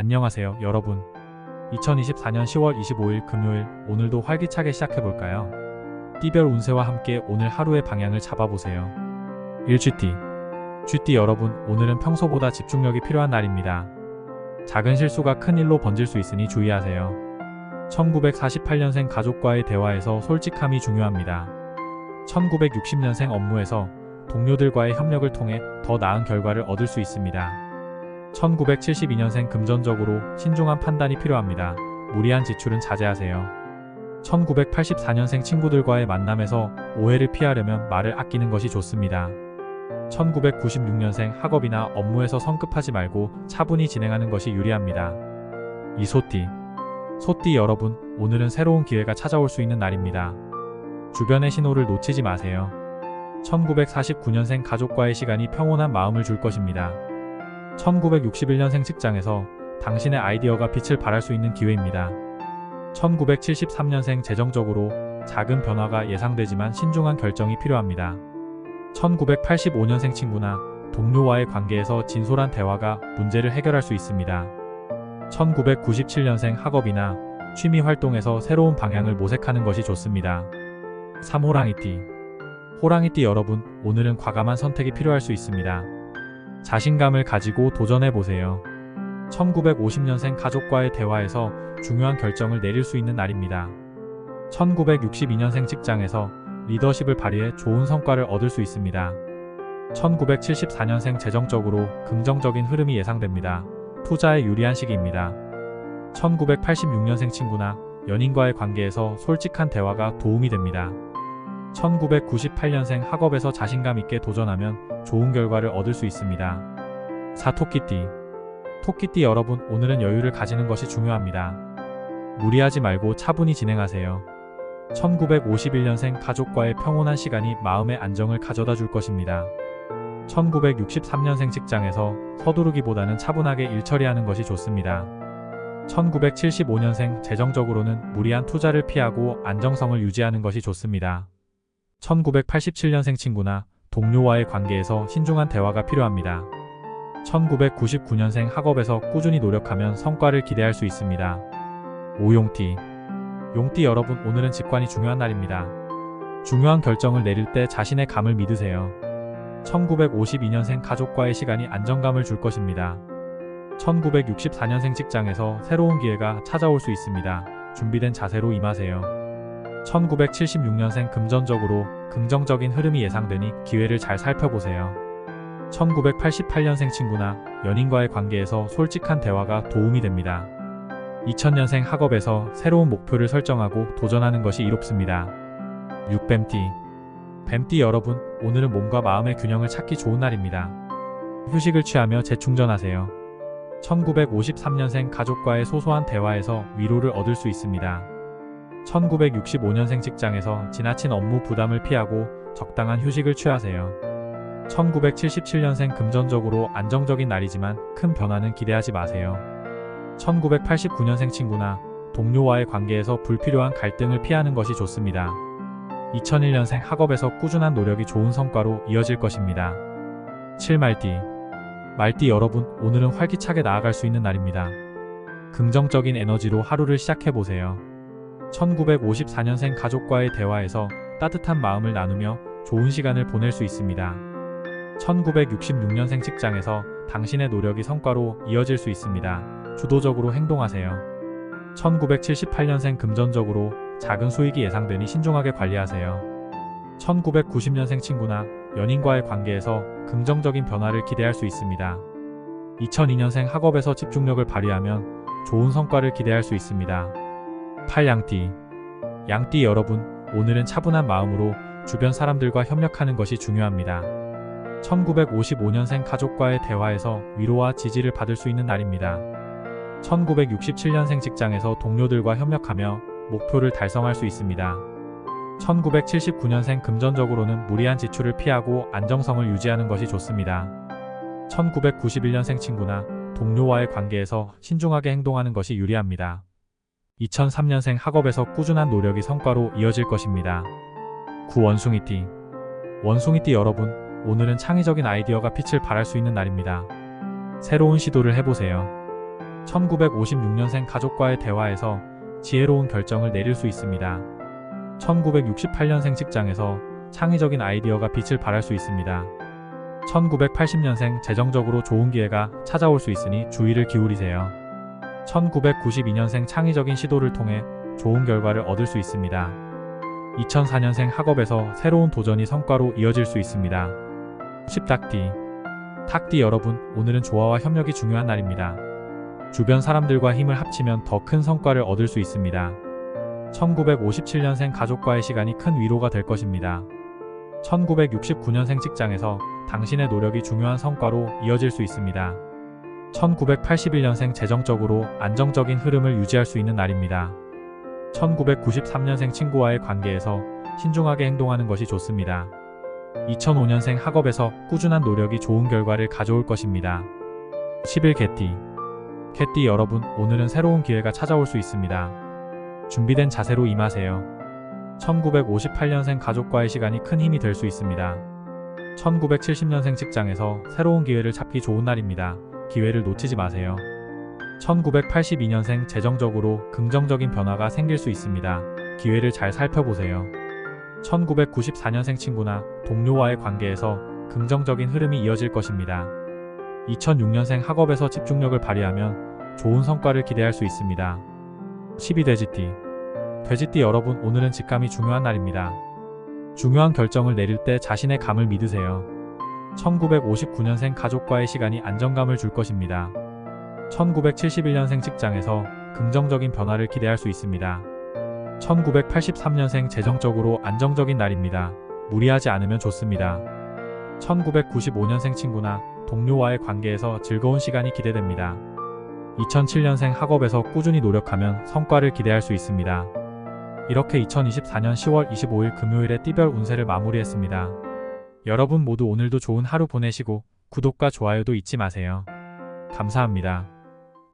안녕하세요, 여러분. 2024년 10월 25일 금요일 오늘도 활기차게 시작해 볼까요? 띠별 운세와 함께 오늘 하루의 방향을 잡아보세요. 1GT GT 여러분, 오늘은 평소보다 집중력이 필요한 날입니다. 작은 실수가 큰 일로 번질 수 있으니 주의하세요. 1948년생 가족과의 대화에서 솔직함이 중요합니다. 1960년생 업무에서 동료들과의 협력을 통해 더 나은 결과를 얻을 수 있습니다. 1972년생 금전적으로 신중한 판단이 필요합니다. 무리한 지출은 자제하세요. 1984년생 친구들과의 만남에서 오해를 피하려면 말을 아끼는 것이 좋습니다. 1996년생 학업이나 업무에서 성급하지 말고 차분히 진행하는 것이 유리합니다. 이소띠 소띠 여러분, 오늘은 새로운 기회가 찾아올 수 있는 날입니다. 주변의 신호를 놓치지 마세요. 1949년생 가족과의 시간이 평온한 마음을 줄 것입니다. 1961년생 직장에서 당신의 아이디어가 빛을 발할 수 있는 기회입니다. 1973년생 재정적으로 작은 변화가 예상되지만 신중한 결정이 필요합니다. 1985년생 친구나 동료와의 관계에서 진솔한 대화가 문제를 해결할 수 있습니다. 1997년생 학업이나 취미 활동에서 새로운 방향을 모색하는 것이 좋습니다. 3호랑이띠 호랑이띠 여러분, 오늘은 과감한 선택이 필요할 수 있습니다. 자신감을 가지고 도전해 보세요. 1950년생 가족과의 대화에서 중요한 결정을 내릴 수 있는 날입니다. 1962년생 직장에서 리더십을 발휘해 좋은 성과를 얻을 수 있습니다. 1974년생 재정적으로 긍정적인 흐름이 예상됩니다. 투자에 유리한 시기입니다. 1986년생 친구나 연인과의 관계에서 솔직한 대화가 도움이 됩니다. 1998년생 학업에서 자신감 있게 도전하면 좋은 결과를 얻을 수 있습니다. 사토끼띠 토끼띠 여러분 오늘은 여유를 가지는 것이 중요합니다. 무리하지 말고 차분히 진행하세요. 1951년생 가족과의 평온한 시간이 마음의 안정을 가져다 줄 것입니다. 1963년생 직장에서 서두르기보다는 차분하게 일 처리하는 것이 좋습니다. 1975년생 재정적으로는 무리한 투자를 피하고 안정성을 유지하는 것이 좋습니다. 1987년생 친구나 동료와의 관계에서 신중한 대화가 필요합니다. 1999년생 학업에서 꾸준히 노력하면 성과를 기대할 수 있습니다. 오용띠 용띠 여러분 오늘은 직관이 중요한 날입니다. 중요한 결정을 내릴 때 자신의 감을 믿으세요. 1952년생 가족과의 시간이 안정감을 줄 것입니다. 1964년생 직장에서 새로운 기회가 찾아올 수 있습니다. 준비된 자세로 임하세요. 1976년생 금전적으로 긍정적인 흐름이 예상되니 기회를 잘 살펴보세요. 1988년생 친구나 연인과의 관계에서 솔직한 대화가 도움이 됩니다. 2000년생 학업에서 새로운 목표를 설정하고 도전하는 것이 이롭습니다. 6뱀띠 뱀띠 여러분, 오늘은 몸과 마음의 균형을 찾기 좋은 날입니다. 휴식을 취하며 재충전하세요. 1953년생 가족과의 소소한 대화에서 위로를 얻을 수 있습니다. 1965년생 직장에서 지나친 업무 부담을 피하고 적당한 휴식을 취하세요. 1977년생 금전적으로 안정적인 날이지만 큰 변화는 기대하지 마세요. 1989년생 친구나 동료와의 관계에서 불필요한 갈등을 피하는 것이 좋습니다. 2001년생 학업에서 꾸준한 노력이 좋은 성과로 이어질 것입니다. 7말띠 말띠 여러분, 오늘은 활기차게 나아갈 수 있는 날입니다. 긍정적인 에너지로 하루를 시작해보세요. 1954년생 가족과의 대화에서 따뜻한 마음을 나누며 좋은 시간을 보낼 수 있습니다. 1966년생 직장에서 당신의 노력이 성과로 이어질 수 있습니다. 주도적으로 행동하세요. 1978년생 금전적으로 작은 수익이 예상되니 신중하게 관리하세요. 1990년생 친구나 연인과의 관계에서 긍정적인 변화를 기대할 수 있습니다. 2002년생 학업에서 집중력을 발휘하면 좋은 성과를 기대할 수 있습니다. 팔양띠 양띠 여러분, 오늘은 차분한 마음으로 주변 사람들과 협력하는 것이 중요합니다. 1955년생 가족과의 대화에서 위로와 지지를 받을 수 있는 날입니다. 1967년생 직장에서 동료들과 협력하며 목표를 달성할 수 있습니다. 1979년생 금전적으로는 무리한 지출을 피하고 안정성을 유지하는 것이 좋습니다. 1991년생 친구나 동료와의 관계에서 신중하게 행동하는 것이 유리합니다. 2003년생 학업에서 꾸준한 노력이 성과로 이어질 것입니다. 9 원숭이띠 원숭이띠 여러분, 오늘은 창의적인 아이디어가 빛을 발할 수 있는 날입니다. 새로운 시도를 해보세요. 1956년생 가족과의 대화에서 지혜로운 결정을 내릴 수 있습니다. 1968년생 직장에서 창의적인 아이디어가 빛을 발할 수 있습니다. 1980년생 재정적으로 좋은 기회가 찾아올 수 있으니 주의를 기울이세요. 1992년생 창의적인 시도를 통해 좋은 결과를 얻을 수 있습니다. 2004년생 학업에서 새로운 도전이 성과로 이어질 수 있습니다. 10닭띠 닭띠 여러분, 오늘은 조화와 협력이 중요한 날입니다. 주변 사람들과 힘을 합치면 더 큰 성과를 얻을 수 있습니다. 1957년생 가족과의 시간이 큰 위로가 될 것입니다. 1969년생 직장에서 당신의 노력이 중요한 성과로 이어질 수 있습니다. 1981년생 재정적으로 안정적인 흐름을 유지할 수 있는 날입니다. 1993년생 친구와의 관계에서 신중하게 행동하는 것이 좋습니다. 2005년생 학업에서 꾸준한 노력이 좋은 결과를 가져올 것입니다. 10일 개띠 개띠 여러분, 오늘은 새로운 기회가 찾아올 수 있습니다. 준비된 자세로 임하세요. 1958년생 가족과의 시간이 큰 힘이 될 수 있습니다. 1970년생 직장에서 새로운 기회를 찾기 좋은 날입니다. 기회를 놓치지 마세요. 1982년생 재정적으로 긍정적인 변화가 생길 수 있습니다. 기회를 잘 살펴보세요. 1994년생 친구나 동료와의 관계에서 긍정적인 흐름이 이어질 것입니다. 2006년생 학업에서 집중력을 발휘하면 좋은 성과를 기대할 수 있습니다. 12돼지띠 돼지띠 여러분 오늘은 직감이 중요한 날입니다. 중요한 결정을 내릴 때 자신의 감을 믿으세요. 1959년생 가족과의 시간이 안정감을 줄 것입니다. 1971년생 직장에서 긍정적인 변화를 기대할 수 있습니다. 1983년생 재정적으로 안정적인 날입니다. 무리하지 않으면 좋습니다. 1995년생 친구나 동료와의 관계에서 즐거운 시간이 기대됩니다. 2007년생 학업에서 꾸준히 노력하면 성과를 기대할 수 있습니다. 이렇게 2024년 10월 25일 금요일에 띠별 운세를 마무리했습니다. 여러분 모두 오늘도 좋은 하루 보내시고 구독과 좋아요도 잊지 마세요. 감사합니다.